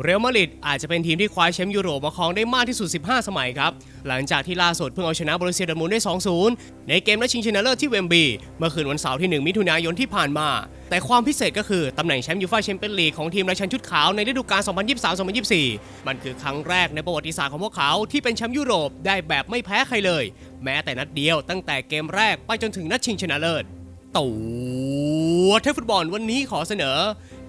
เรอัลมาดริดอาจจะเป็นทีมที่คว้าแชมป์ยุโรปมาครองได้มากที่สุด 15 สมัยครับ หลังจากที่ล่าสุดเพิ่งเอาชนะบรูเซียดอร์มุนได้ 2-0 ในเกมนัดชิงชนะเลิศที่เวมบีเมื่อคืนวันเสาร์ที่ 1 มิถุนายนที่ผ่านมา แต่ความพิเศษก็คือ ตำแหน่งแชมป์ยูฟ่าแชมเปี้ยนลีกของทีมราชันชุดขาวในฤดูกาล 2023-2024 มันคือครั้งแรกในประวัติศาสตร์ของพวกเขาที่เป็นแชมป์ยุโรปได้แบบไม่แพ้ใครเลย แม้แต่นัดเดียวตั้งแต่เกมแรกไปจนถึงนัดชิงชนะเลิศตัวเทพฟุตบอลวันนี้ขอเสนอ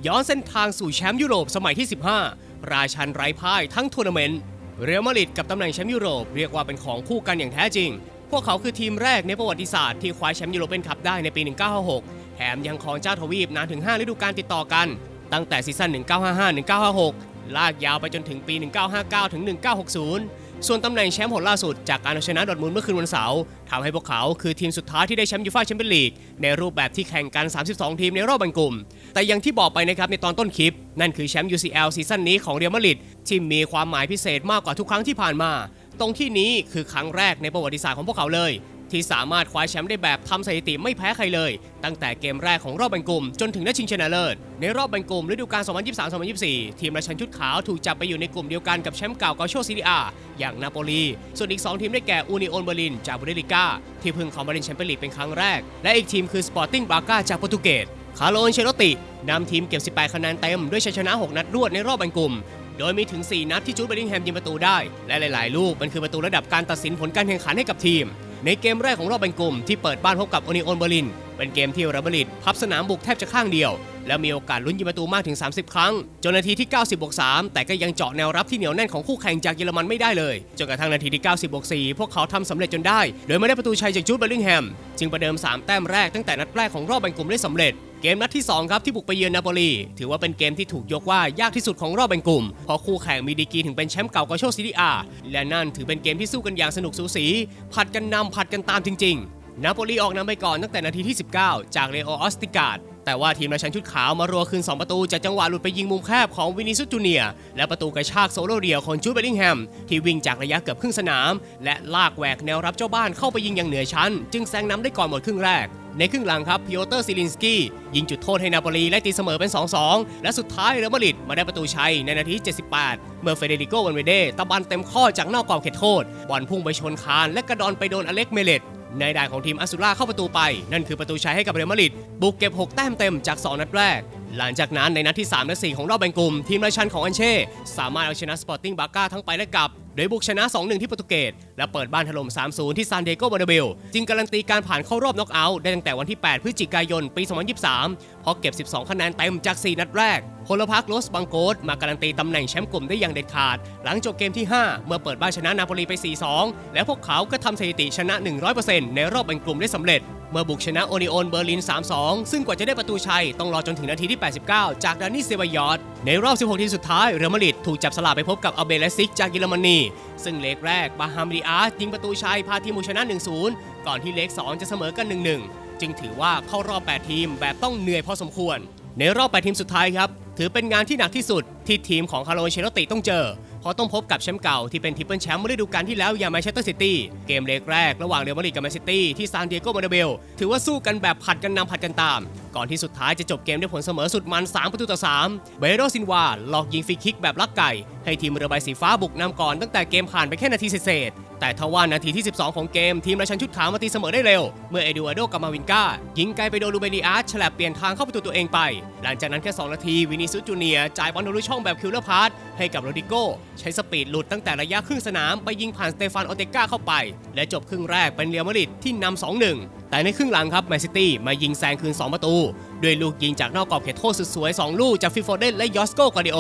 ย้อนเส้นทางสู่แชมป์ยุโรปสมัยที่ 15 ราชันไร้พ่ายทั้งทัวร์นาเมนต์ เรอัลมาดริดกับตำแหน่งแชมป์ยุโรปเรียกว่าเป็นของคู่กันอย่างแท้จริง พวกเขาคือทีมแรกในประวัติศาสตร์ที่คว้าแชมป์ยูโรเปียนคัพได้ในปี 1956 แถมยังครองเจ้าทวีปนานถึง 5 ฤดูกาลติดต่อกัน ตั้งแต่ซีซั่น 1955-1956 ลากยาวไปจนถึงปี 1959-1960 ส่วนตำแหน่งแชมป์ผลล่าสุดจากการเอาชนะดอทมุนเมื่อคืนวันเสาร์ทำให้พวกเขาคือทีมสุดท้ายที่ได้แชมป์ยูฟ่าแชมเปี้ยนลีกในรูปแบบที่แข่งกัน 32 ทีมในรอบแบ่งกลุ่ม แต่อย่างที่บอกไปนะครับในตอนต้นคลิป นั่นคือแชมป์ UCL ซีซั่นนี้ของเรอัลมาดริดที่มีความหมายพิเศษมากกว่าทุกครั้งที่ผ่านมา ตรงที่นี้คือครั้งแรกในประวัติศาสตร์ของพวกเขาเลย ที่สามารถคว้าแชมป์ได้แบบทำสถิติไม่แพ้ใครเลย ตั้งแต่เกมแรกของรอบแบ่งกลุ่ม จนถึงนัดชิงชนะเลิศ ในรอบแบ่งกลุ่มฤดูกาล 2023-2024 ทีมราชันชุดขาวถูกจับไปอยู่ในกลุ่มเดียวกันกับแชมป์เก่าเกาโชซีรีอาอย่างนาโปลี ส่วนอีก 2 ทีมได้แก่อูนิโอนเบอร์ลินจากบูเดลิก้าที่เพิ่งเข้ามาเล่นแชมเปี้ยนลีกเป็นครั้งแรก และอีกทีมคือสปอร์ติ้งบราก้าจากโปรตุเกสคาร์โลอันเชโลตินำทีมเก็บ 18 คะแนนเต็มด้วยชัยชนะ 6 นัดรวดในรอบแบ่งกลุ่มโดยมีถึง 4 นัดที่จูดเบลลิงแฮมยิงประตูได้ และหลาย ๆ ลูกมันคือประตูระดับการตัดสินผลการแข่งขันให้กับทีม ในเกมแรกของรอบแบ่งกลุ่มที่เปิดบ้านพบกับโอนิโอนเบอร์ลิน เป็นเกมที่เรอัลมาดริดพับสนามบุกแทบจะข้างเดียว และมีโอกาสลุ้นยิงประตูมากถึง 30 ครั้ง จนนาทีที่ 90บวก3แต่ก็ยังเจาะแนวรับที่เหนียวแน่นของคู่แข่งจากเยอรมันไม่ได้เลย จนกระทั่งนาทีที่ 90บวก4พวกเขาทำสำเร็จจนได้ โดยไม่ได้ประตูชัยจากจูดเบลลิงแฮม จึงประเดิม 3 แต้มแรกตั้งแต่นัดแรกของรอบแบ่งกลุ่มได้สำเร็จ เกมนัดที่ 2 ครับ ที่บุกไปเยือนนาโปลี ถือว่าเป็นเกมที่ถูกยกว่ายากที่สุดของรอบแบ่งกลุ่ม เพราะคู่แข่งมีดีกีถึงเป็นแชมป์เก่ากับโชซิลีอา และนั่นถือเป็นเกมที่สู้กันอย่างสนุกสูสี ผัดกันนำผัดกันตามจริง ๆ นาโปลีออกนำไปก่อนตั้งแต่นาทีที่ 19 จากเลโอออสติกาด แต่ว่าทีมราชันชุดขาวมารัวคืน 2 ประตูจากจังหวะหลุดไปยิงมุมแคบของวินิซุจูเนีย และประตูกระชากโซโลเดียวของจูดเบลลิงแฮม ที่วิ่งจากระยะเกือบครึ่งสนาม และลากแหวกแนวรับเจ้าบ้านเข้าไปยิงอย่างเหนือชั้น จึงแซงนำได้ก่อนหมดครึ่งแรก ในครึ่งหลังครับพิโอเตอร์ซิลินสกี้ยิงจุดโทษให้นาโปลีและตีเสมอเป็น 2-2 และสุดท้ายเรอัลมาดริดมาได้ประตูชัยในนาที 78 เมื่อเฟเดริโกวันเวเดตะบันเต็มข้อจากนอกกรอบเขตโทษบอลพุ่งไปชนคานและกระดอนไปโดนอเล็กเมเลต ในด่านของทีมอัสซูล่าเข้าประตูไป นั่นคือประตูชัยให้กับเรอัลมาดริดบุกเก็บ 6 แต้มเต็มจาก 2 นัดแรก หลังจากนั้นในนัดที่ 3 และ 4 ของรอบแบ่งกลุ่ม ทีมราชันของอันเช่ สามารถเอาชนะสปอร์ติ้งบาก้าทั้งไปและกลับ โดยบุกชนะ 2-1 ที่โปรตุเกสและเปิดบ้านถล่ม 3-0 ที่ซานเดโกบาร์เบลจึงการันตีการผ่านเข้ารอบน็อกเอาท์ได้ตั้งแต่วันที่ 8 พฤศจิกายน ปี 2023 เพราะเก็บ 12 คะแนนเต็มจาก 4 นัดแรกโพลพรรคโรสบังโกสมาการันตีตำแหน่งแชมป์กลุ่มได้อย่างเด็ดขาด หลังจบเกมที่ 5 เมื่อเปิดบ้านชนะนาโปลีไป 4-2 และพวกเขาก็ทำสถิติชนะ 100%ในรอบแบ่งกลุ่มได้สำเร็จเมื่อบุกชนะโอนิโอนเบอร์ลิน 3-2 ซึ่งกว่าจะได้ประตูชัยต้องรอจนถึงนาทีที่ 89 จากดานิเซบายอต ในรอบ 16 ทีมสุดท้าย เรอัลมาดริดถูกจับสลากไปพบกับอัลเบเลซิกจากเยอรมนี ซึ่งเลกแรก บาฮามดิอาร์ยิงประตูชัยพาทีมบุชนะ 1-0 ก่อนที่เลก 2 จะเสมอกัน 1-1 จึงถือว่าเข้ารอบ 8 ทีมแบบต้องเหนื่อยพอสมควร ในรอบ 8 ทีมสุดท้ายครับ ถือเป็นงานที่หนักที่สุดที่ทีมของคาร์โลเชโรติต้องเจอ เพราะต้องพบกับแชมป์เก่าที่เป็นทิปเปิลแชมป์เมื่อฤดูกาลที่แล้วอย่างแมนเชสเตอร์ซิตี้เกมเล็กแรกระหว่างเรอัลมาดริดกับแมนซิตี้ที่ซานดิเอโกบาร์เบลถือว่าสู้กันแบบผัดกันนำผัดกันตาม ก่อนที่สุดท้ายจะจบเกมด้วยผลเสมอสุดมัน 3 ประตูต่อ 3 เบโรซินวาหลอกยิงฟรีคิกแบบลักไก่ ให้ทีมเรือใบสีฟ้าบุกนำก่อนตั้งแต่เกมผ่านไปแค่นาทีเศษ แต่ทว่านาทีที่ 12 ของเกมทีมราชันชุดขาวมาตีเสมอได้เร็ว เมื่อเอดูอาโดกับมาวินกายิงไกลไปโดนลูเบนิอาร์ฉลับเปลี่ยนทางเข้าประตูตัวเองไป หลังจากนั้นแค่ 2 นาทีวินิซุจูเนียจ่ายบอลทะลุช่องแบบคิวเลอร์พาสให้กับโรดิโกใช้สปีดหลุดตั้งแต่ระยะครึ่งสนามไปยิงผ่านสเตฟานโอเตกาเข้าไป และจบครึ่งแรกเป็นเรียลมาดริดที่นำ2-1 แต่ในครึ่งหลังครับแมนซิตี้มายิงแซงคืน 2 ประตูด้วยลูกยิงจากนอกกรอบเขตโทษสุดสวย 2 ลูกจากฟิลโฟเดนและยอสโกกาดิโอ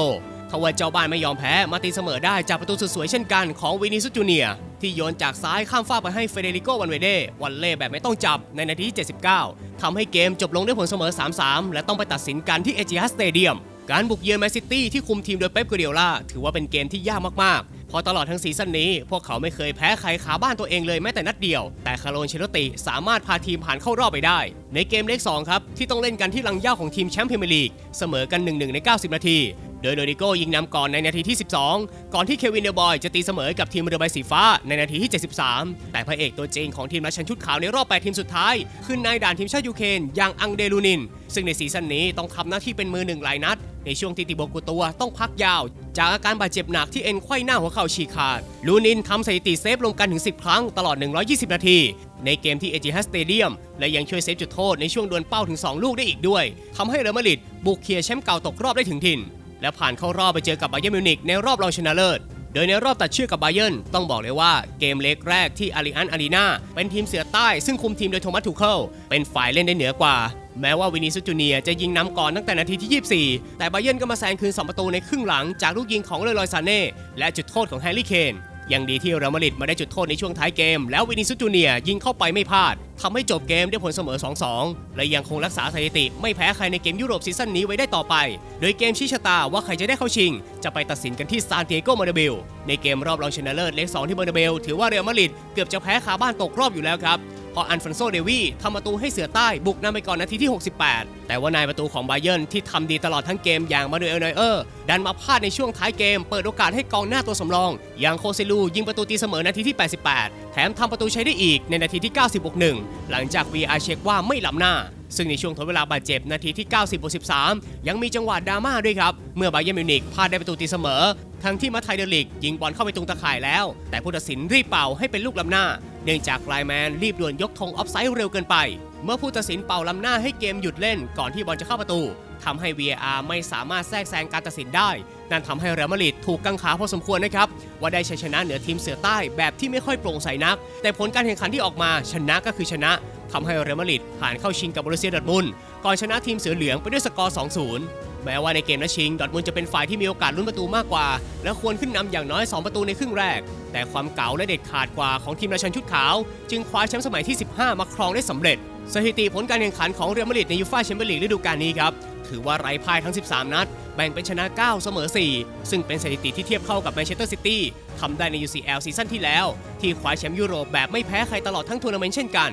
ทว่าเจ้าบ้านไม่ยอมแพ้มาตีเสมอได้จากประตูสุดสวยเช่นกันของวินิซุจูเนียร์ ที่โยนจากซ้ายข้ามฟ้าไปให้เฟเดริโกวันเวเดวันเล่แบบไม่ต้องจับในนาทีที่79ทำให้เกมจบลงด้วยผลเสมอ 3-3 และต้องไปตัดสินกันที่เอจิฮัสสเตเดียมการบุกเยือนแมนซิตี้ที่คุมทีมโดยเป๊ปกัวเดียล่าถือว่าเป็นเกมที่ยากมากๆ เพราะตลอดทั้งซีซั่นนี้ พวกเขาไม่เคยแพ้ใครขาบ้านตัวเองเลยแม้แต่นัดเดียว แต่คาร์โลนเชลติสามารถพาทีมผ่านเข้ารอบไปได้ ในเกมเลข2ครับ ที่ต้องเล่นกันที่ลังย่าของทีมแชมป์พรีเมียร์ลีก เสมอกัน 1-1 ใน 90 นาที โดยโรดิโกยิงนำก่อนในนาทีที่ 12 ก่อนที่เควินเดลบอยจะตีเสมอกับทีมเรือใบสีฟ้าในนาทีที่ 73 แต่พระเอกตัวจริงของทีมราชันชุดขาวในรอบ 8 ทีมสุดท้าย คือนายด่านทีมชาติยูเครนอย่างอังเดลูนิน ซึ่งในซีซั่นนี้ต้องทำหน้าที่เป็นมือหนึ่งหลายนัด ในช่วงที่ติโบกุตัวต้องพักยาว จากอาการบาดเจ็บหนักที่เอ็นไขว้หน้าหัวเข่าฉีกขาด ลูนินทำสถิติเซฟรวมกันถึง 10 ครั้งตลอด 120 นาที ในเกมที่เอจิฮัสสเตเดียมและยังช่วยเซฟจุดโทษในช่วงดวลเป้าถึง 2 ลูกได้อีกด้วยทำให้เรอัลมาดริดบุกเคลียร์แชมป์เก่าตกรอบได้ถึงถิ่น และผ่านเข้ารอบไปเจอกับบาเยิร์นมิวนิกในรอบรองชนะเลิศ โดยในรอบตัดเชือกกับบาเยิร์นต้องบอกเลยว่าเกมเล็กแรกที่อาริอันอารีนาเป็นทีมเสือใต้ซึ่งคุมทีมโดยโทมัสทูเคิลเป็นฝ่ายเล่นได้เหนือกว่า แม้ว่าวินิซุสจูเนียจะยิงนำก่อนตั้งแต่นาทีที่ 24 แต่บาเยิร์นก็มาแซงคืน 2 ประตูในครึ่งหลังจากลูกยิงของเลอยลอยซาเน่และจุดโทษของแฮร์รี่เคนยังดีที่เรอัลมาดริดมาได้จุดโทษในช่วงท้ายเกม แล้ววินิซุสจูเนียยิงเข้าไปไม่พลาด ทำให้จบเกมด้วยผลเสมอ 2-2 และยังคงรักษาสถิติ ไม่แพ้ใครในเกมยุโรปซีซั่นนี้ไว้ได้ต่อไป โดยเกมชี้ชะตาว่าใครจะได้เข้าชิง จะไปตัดสินกันที่ซานติเอโกมาเดเบลในเกมรอบรองชนะเลิศเลข2ที่เบอร์นาเบลถือว่าเรอัลมาดริดเกือบจะแพ้คาบ้านตกรอบอยู่แล้วครับ พออันฟรานโซเดวีทำประตูให้เสือใต้บุกนำไปก่อนนาทีที่ 68 แต่ว่านายประตูของไบาเยิร์นที่ทำดีตลอดทั้งเกมอย่างมานูเอลเนยเออร์ดันมาพลาดในช่วงท้ายเกม เปิดโอกาสให้กองหน้าตัวสำรอง อย่างโคเซลูยิงประตูตีเสมอนาทีที่ 88 แถมทำประตูใช้ได้อีกในนาทีที่ 90บวก1หลังจาก VR เช็คว่าไม่ล้ำหน้า ซึ่งในช่วงทดเวลาบาดเจ็บนาทีที่ 90บวก13 ยังมีจังหวะดราม่าด้วยครับ เมื่อบาเยมิวนิกพลาดได้ประตูตีเสมอ ทั้งที่มาไทเดลิก ยิงบอลเข้าไปตรงตะข่ายแล้ว แต่ผู้ตัดสินรีบเป่าให้เป็นลูกล้ำหน้า เนื่องจากไลแมนรีบด่วนยกธงออฟไซด์เร็วเกินไป เมื่อผู้ตัดสินเป่าล้ำหน้าให้เกมหยุดเล่นก่อนที่บอลจะเข้าประตู ทำให้ VAR ไม่สามารถแทรกแซงการตัดสินได้ นั่นทำให้เรอัลมาดริดถูกกังขาพอสมควรนะครับ ว่าได้ชัยชนะเหนือทีมเสือใต้แบบที่ไม่ค่อยโปร่งใสนัก แต่ผลการแข่งขันที่ออกมาชนะก็คือชนะทำให้เรอัลมาดริดผ่านเข้าชิงกับบรูเซียดอร์ทมุนก่อนชนะทีมเสือเหลืองไปด้วยสกอร์ 2-0แม้ว่าในเกมนัดชิง ดอทมุนจะเป็นฝ่ายที่มีโอกาสลุ้นประตูมากกว่า และควรขึ้นนำอย่างน้อย 2 ประตูในครึ่งแรก แต่ความเก๋าและเด็ดขาดกว่าของทีมราชันชุดขาว จึงคว้าแชมป์สมัยที่ 15 มาครองได้สำเร็จ สถิติผลการแข่งขันของเรอัลมาดริดในยูฟ่าแชมเปี้ยนลีกฤดูกาลนี้ครับ ถือว่าไร้พ่ายทั้ง 13 นัด แบ่งเป็นชนะ 9 เสมอ 4 ซึ่งเป็นสถิติที่เทียบเข้ากับแมนเชสเตอร์ซิตี้ทำได้ใน UCL ซีซั่นที่แล้ว ที่คว้าแชมป์ยุโรปแบบไม่แพ้ใครตลอดทั้งทัวร์นาเมนต์เช่นกัน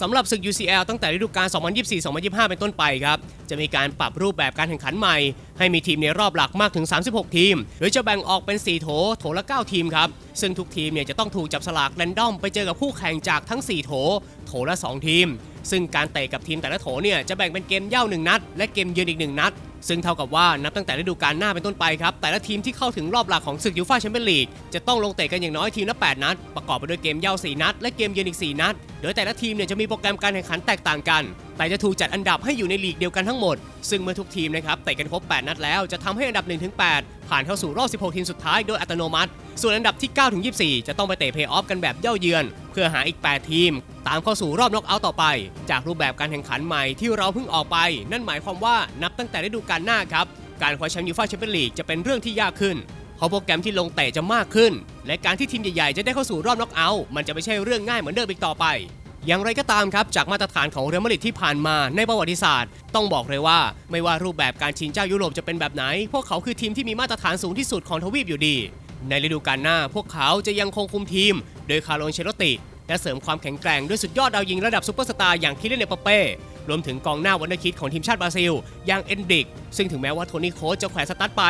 สำหรับศึก UCL ตั้งแต่ฤดูกาล 2024-2025 เป็นต้นไปครับ จะมีการปรับรูปแบบการแข่งขันใหม่ ให้มีทีมในรอบหลักมากถึง 36 ทีม โดยจะแบ่งออกเป็น 4 โถ โถละ 9 ทีมครับ ซึ่งทุกทีมเนี่ยจะต้องถูกจับสลากแรนดอมไปเจอกับคู่แข่งจากทั้ง 4 โถ โถละ 2 ทีม ซึ่งการเตะกับทีมแต่ละโถเนี่ยจะแบ่งเป็นเกมเย่า1นัด และเกมเยือนอีก 1 นัด ซึ่งเท่ากับว่านับตั้งแต่ฤดูกาลหน้าเป็นต้นไปครับ แต่ละทีมที่เข้าถึงรอบหลักของศึกยูฟ่าแชมเปี้ยนลีกจะต้องลงเตะกันอย่างน้อยทีมละ 8 นัด ประกอบไปด้วยเกมเย่า 4 นัด และเกมเยือนอีก 4 นัด โดยแต่ละทีมเนี่ยจะมีโปรแกรมการแข่งขันแตกต่างกัน แต่จะถูกจัดอันดับให้อยู่ในลีกเดียวกันทั้งหมด ซึ่งเมื่อทุกทีมนะครับเตะกันครบ 8 นัดแล้วจะทำให้อันดับ 1-8 ผ่านเข้าสู่รอบ 16 ทีมสุดท้ายโดยอัตโนมัติ ส่วนอันดับที่ 9-24 จะต้องไปเตะเพย์ออฟกันแบบเย่าเยือน เพื่อหาอีก 8 ทีม ตามเข้าสู่รอบน็อกเอาท์ต่อไป จากรูปแบบการแข่งขันใหม่ที่เราเพิ่งออกไป นั่นหมายความว่านับตั้งแต่ฤดูกกาลหน้าครับ การคว้าแชมป์ยูฟ่าแชมเปี้ยนลีกจะเป็นเรื่องที่ยากขึ้นเพราะโปรแกรมที่ลงเตะจะมากขึ้น และการที่ทีมใหญ่ๆจะได้เข้าสู่รอบน็อกเอาท์มันจะไม่ใช่เรื่องง่ายเหมือนเดิมอีกต่อไป อย่างไรก็ตามครับจากมาตรฐานของเรอัลมาดริดที่ผ่านมาในประวัติศาสตร์ ต้องบอกเลยว่าไม่ว่ารูปแบบการชิงเจ้ายุโรปจะเป็นแบบไหน พวกเขาคือทีมที่มีมาตรฐานสูงที่สุดของทวีปอยู่ดี ในฤดูกาลหน้า พวกเขาจะยังคงคุมทีม โดยคาร์โลนเชโลติและเสริมความแข็งแกร่งด้วยสุดยอดดาวยิงระดับซูเปอร์สตาร์อย่างคิเลนเนปเป้ รวมถึงกองหน้าวันเดอร์คิดของทีมชาติบราซิล อย่างเอนดิก ซึ่งถึงแม้ว่าโทนี่โคชจะแขวนสตาร์ทไป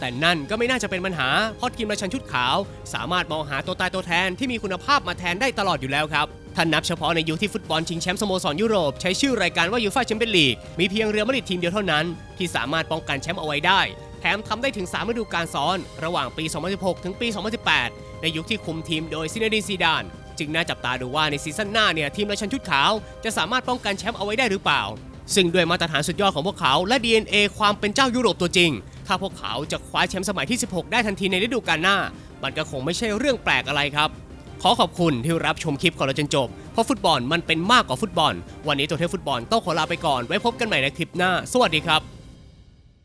แต่นั่นก็ไม่น่าจะเป็นปัญหา เพราะทีมราชันชุดขาว สามารถมองหาตัวตายตัวแทนที่มีคุณภาพมาแทนได้ตลอดอยู่แล้วครับถ้านับเฉพาะในยุคที่ฟุตบอลชิงแชมป์สโมสรยุโรป ใช้ชื่อรายการว่ายูฟ่าแชมเปี้ยนลีกมีเพียงเรอัลมาดริดทีมเดียวเท่านั้น ที่สามารถป้องกันแชมป์เอาไว้ได้ แถมทำได้ถึง 3 ฤดูกาลซ้อน ระหว่างปี 2016 ถึงปี 2018 ในยุคที่คุมทีมโดยซินเนดินซีดาน จึงน่าจับตาดูว่าในซีซั่นหน้าเนี่ยทีมราชันชุดขาว จะสามารถป้องกันแชมป์เอาไว้ได้หรือเปล่า ซึ่งด้วยมาตรฐานสุดยอดของพวกเขาและ DNA ความเป็นเจ้ายุโรปตัวจริง ถ้าพวกเขาจะคว้าแชมป์สมัยที่ 16 ได้ทันทีในฤดูกาลหน้า มันก็คงไม่ใช่เรื่องแปลกอะไรครับ ขอขอบคุณที่รับชมคลิปของเราจนจบ เพราะฟุตบอลมันเป็นมากกว่าฟุตบอล วันนี้ตัวเทพฟุตบอลต้องขอลาไปก่อนไว้พบกันใหม่ในคลิปหน้า สวัสดีครับ